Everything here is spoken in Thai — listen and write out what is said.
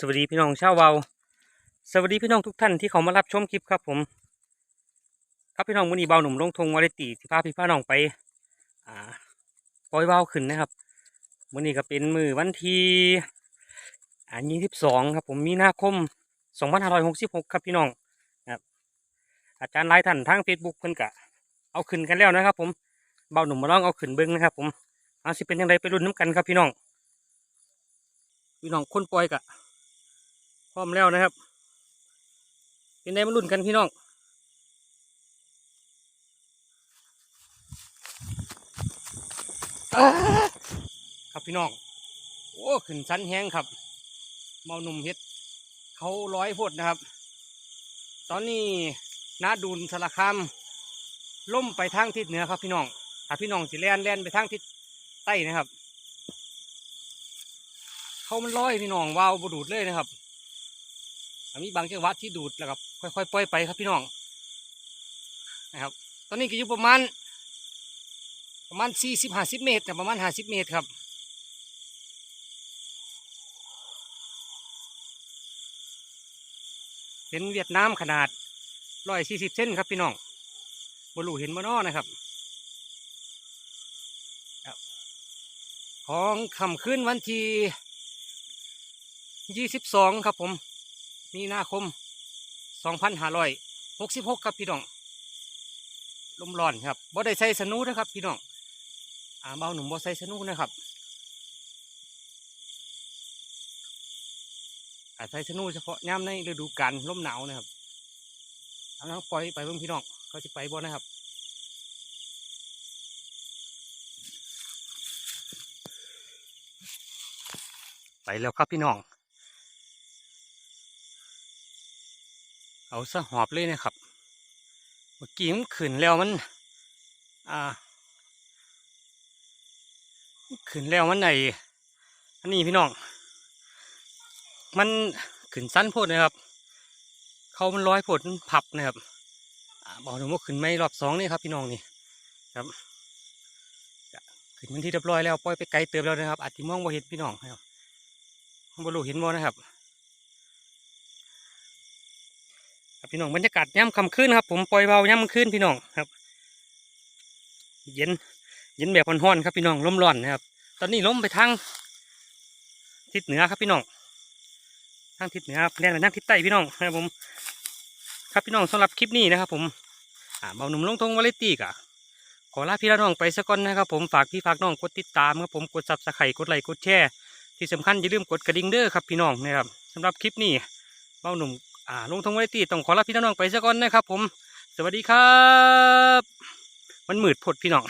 สวัสดีพี่น้องชาวเวาสวัสดีพี่น้องทุกท่านที่เขามารับชมคลิปครับผม ครับพี่น้องมื้อนี้เบาหนุ่มลงทงวาเลตีที่พาพี่พาน้องไป อ่าปล่อยเบาขึ้นนะครับมื้อนี้ก็เป็นมือวันที่อ่ายี่สิบสองครับผมมีนาคมสองพันห้าร้อยหกสิบหกครับพี่น้องครับ อาจารย์หลท่านทางเฟซบุ๊กเพิ่นกะเอาขึ้นกันแล้วนะครับ ผมเบาหนุ่มมาลองเอาขึ้นเบิ้งนะครับ ผมเอาสิเป็นยังไงไปรุ่นน้ำกันครับพี่น้องพี่น้องคนปล่อยกะ ร้อมแล้วนะครับ เป็นไงมารุ่นกันพี่น้องครับพี่น้อง โอ้ขึ้นสันแห้งครับ เมาหนุ่มเฮ็ดเขาร้อยพดนะครับ ตอนนี้นาดูนสารคามล่มไปทางทิศเหนือครับพี่น้องถ้าพี่น้องสิแล่นแล่นไปทางทิศใต้นะครับ เขามันลอยพี่น้องวาวบดูดเลยนะครับ มีบางจังหวะที่ดูดแล้วครับค่อยๆปล่อยไปครับพี่น้องนะครับ ตอนนี้ก็อยู่ประมาณ ประมาณสี่สิบห้าสิบเมตรนะประมาณห้าสิบเมตรครับเป็นเวียดนามขนาดร้อยสี่สิบเซนครับพี่น้องบรูเห็นบ่นอนะครับครับ ของคำขึ้นวันที่ยี่สิบสองครับผม มีนาคมสองพันห้าร้อยหกสิบหกครับพี่น้องลมร้อนครับบ่ได้ใส่สนูนะครับพี่น้องอ่าเบาหนุ่มบ่ใส่สนูนะครับอาใส่สนูเฉพาะย่ำในฤดูกาลลมหนาวนะครับเอาแล้วปล่อยไปเบิ่งพี่น้องเขาจะไปบ่นะครับ ไปแล้วครับพี่น้อง เอาซะหอบเลยนะครับ เมื่อกี้มันขึ้นแล้วมัน อ่าขึ้นแล้วมันไหนอันนี้พี่น้อง มันขึ้นสั้นโพดนะครับ เขามันร้อยโพดมันพับนะครับอบอกหนูว่าขึ้นไม่รอบสองนี่ครับ พี่น้องนี่ครับขึ้นมันที่เรียบร้อยแล้วปล่อยไปไกลเติมแล้วนะครับอาจจะมองบ่เห็นพี่น้องครับบ่รู้เห็นบ่นะครับ ครับ พี่น้องบรรยากาศย่ำค่ำคืนครับ ผมปล่อยเบาย่ำคืนพี่น้องครับ เย็นเย็นแบบร้อนๆครับพี่น้องลมร้อนนะครับ ตอนนี้ลมไปทางทิศเหนือครับพี่น้องทางทิศเหนือครับแล่นไปทางทิศใต้พี่น้องนะครับผม ครับพี่น้องสำหรับคลิปนี้นะครับผมอ่าเบาหนุ่มลงทงวาเลตี้กะขอลาพี่ละน้องไปสักก่อนนะครับผมฝากพี่ฝากน้องกดติดตามครับผมกดซับสไครต์กดไลค์กดแชร์ที่สำคัญอย่าลืมกดกระดิ่งเด้อครับพี่น้องนะครับสำหรับคลิปนี้เบาหนุ่ม อ่าลงทงไว้ตีต้องขอลาพี่น้องไปซะก่อนนะครับผม สวัสดีครับ มันมืดผดพี่น้อง